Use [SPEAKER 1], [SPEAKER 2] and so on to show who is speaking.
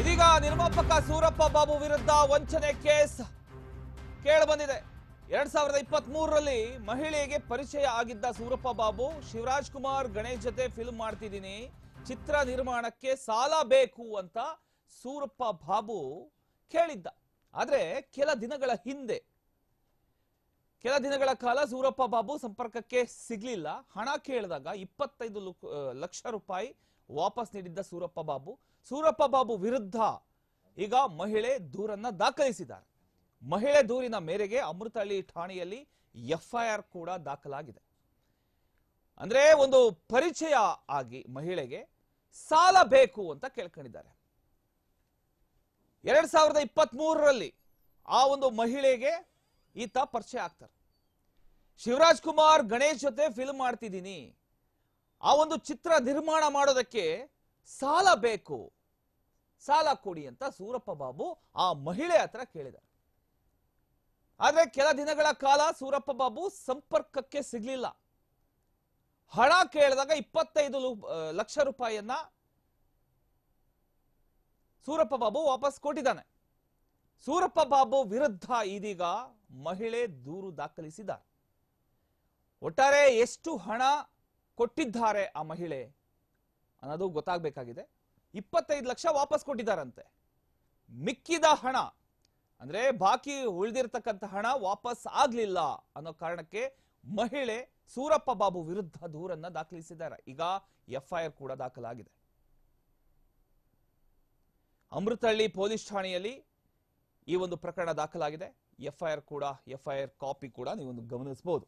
[SPEAKER 1] ಇದೀಗ ನಿರ್ಮಾಪಕ ಸೂರಪ್ಪ ಬಾಬು ವಿರುದ್ಧ ವಂಚನೆ ಕೇಸ್ ಕೇಳಬಂದಿದೆ ಎರಡ್ ಸಾವಿರದ ಇಪ್ಪತ್ತ್ ಮೂರರಲ್ಲಿ ಮಹಿಳೆಗೆ ಪರಿಚಯ ಆಗಿದ್ದ ಸೂರಪ್ಪ ಬಾಬು ಶಿವರಾಜ್ ಕುಮಾರ್ ಗಣೇಶ್ ಜೊತೆ ಫಿಲ್ಮ್ ಮಾಡ್ತಿದ್ದೀನಿ. ಚಿತ್ರ ನಿರ್ಮಾಣಕ್ಕೆ ಸಾಲ ಬೇಕು ಅಂತ ಸೂರಪ್ಪ ಬಾಬು ಕೇಳಿದ್ದ. ಆದ್ರೆ ಕೆಲ ದಿನಗಳ ಹಿಂದೆ ಕೆಲ ದಿನಗಳ ಕಾಲ ಸೂರಪ್ಪ ಬಾಬು ಸಂಪರ್ಕಕ್ಕೆ ಸಿಗ್ಲಿಲ್ಲ. ಹಣ ಕೇಳಿದಾಗ ಇಪ್ಪತ್ತೈದು ಲಕ್ಷ ರೂಪಾಯಿ ವಾಪಸ್ ನೀಡಿದ್ದ ಸೂರಪ್ಪ ಬಾಬು. ಸೂರಪ್ಪ ಬಾಬು ವಿರುದ್ಧ ಈಗ ಮಹಿಳೆ ದೂರನ್ನ ದಾಖಲಿಸಿದ್ದಾರೆ. ಮಹಿಳೆ ದೂರಿನ ಮೇರೆಗೆ ಅಮೃತಹಳ್ಳಿ ಠಾಣೆಯಲ್ಲಿ ಎಫ್ಐಆರ್ ಕೂಡ ದಾಖಲಾಗಿದೆ. ಅಂದ್ರೆ ಒಂದು ಪರಿಚಯ ಆಗಿ ಮಹಿಳೆಗೆ ಸಾಲ ಬೇಕು ಅಂತ ಕೇಳ್ಕೊಂಡಿದ್ದಾರೆ. ಎರಡ್ ಸಾವಿರದ ಇಪ್ಪತ್ತ್ ಮೂರರಲ್ಲಿ ಆ ಒಂದು ಮಹಿಳೆಗೆ ಈತ ಪರಿಚಯ ಆಗ್ತಾರೆ. ಶಿವರಾಜ್ ಕುಮಾರ್ ಗಣೇಶ್ ಜೊತೆ ಫಿಲ್ಮ್ ಮಾಡ್ತಿದ್ದೀನಿ. ಆ ಒಂದು ಚಿತ್ರ ನಿರ್ಮಾಣ ಮಾಡೋದಕ್ಕೆ ಸಾಲ ಬೇಕು. ಸಾಲ ಕೊಡಿ ಅಂತ ಸೂರಪ್ಪ ಬಾಬು ಆ ಮಹಿಳೆ ಹತ್ರ ಕೇಳಿದ ಆದ್ರೆ ಕೆಲ ದಿನಗಳ ಕಾಲ ಸೂರಪ್ಪ ಬಾಬು ಸಂಪರ್ಕಕ್ಕೆ ಸಿಗ್ಲಿಲ್ಲ. ಹಣ ಕೇಳಿದಾಗ ಇಪ್ಪತ್ತೈದು ಲಕ್ಷ ರೂಪಾಯಿಯನ್ನ ಸೂರಪ್ಪ ಬಾಬು ವಾಪಸ್ ಕೊಟ್ಟಿದ್ದಾನೆ. ಸೂರಪ್ಪ ಬಾಬು ವಿರುದ್ಧ ಇದೀಗ ಮಹಿಳೆ ದೂರು ದಾಖಲಿಸಿದ್ದಾರೆ. ಒಟ್ಟಾರೆ ಎಷ್ಟು ಹಣ ಕೊಟ್ಟಿದ್ದಾರೆ ಆ ಮಹಿಳೆ ಅನ್ನೋದು ಗೊತ್ತಾಗಬೇಕಾಗಿದೆ. ಇಪ್ಪತ್ತೈದು ಲಕ್ಷ ವಾಪಸ್ ಕೊಟ್ಟಿದ್ದಾರಂತೆ. ಮಿಕ್ಕಿದ ಹಣ, ಅಂದ್ರೆ ಬಾಕಿ ಉಳಿದಿರ್ತಕ್ಕಂಥ ಹಣ ವಾಪಸ್ ಆಗ್ಲಿಲ್ಲ ಅನ್ನೋ ಕಾರಣಕ್ಕೆ ಮಹಿಳೆ ಸೂರಪ್ಪ ಬಾಬು ವಿರುದ್ಧ ದೂರನ್ನ ದಾಖಲಿಸಿದ್ದಾರೆ. ಈಗ ಎಫ್ಐಆರ್ ಕೂಡ ದಾಖಲಾಗಿದೆ. ಅಮೃತಹಳ್ಳಿ ಪೊಲೀಸ್ ಠಾಣೆಯಲ್ಲಿ ಈ ಒಂದು ಪ್ರಕರಣ ದಾಖಲಾಗಿದೆ. ಎಫ್ಐಆರ್ ಕೂಡ ಎಫ್ಐಆರ್ ಕಾಪಿ ಕೂಡ ನೀವು ಗಮನಿಸಬಹುದು.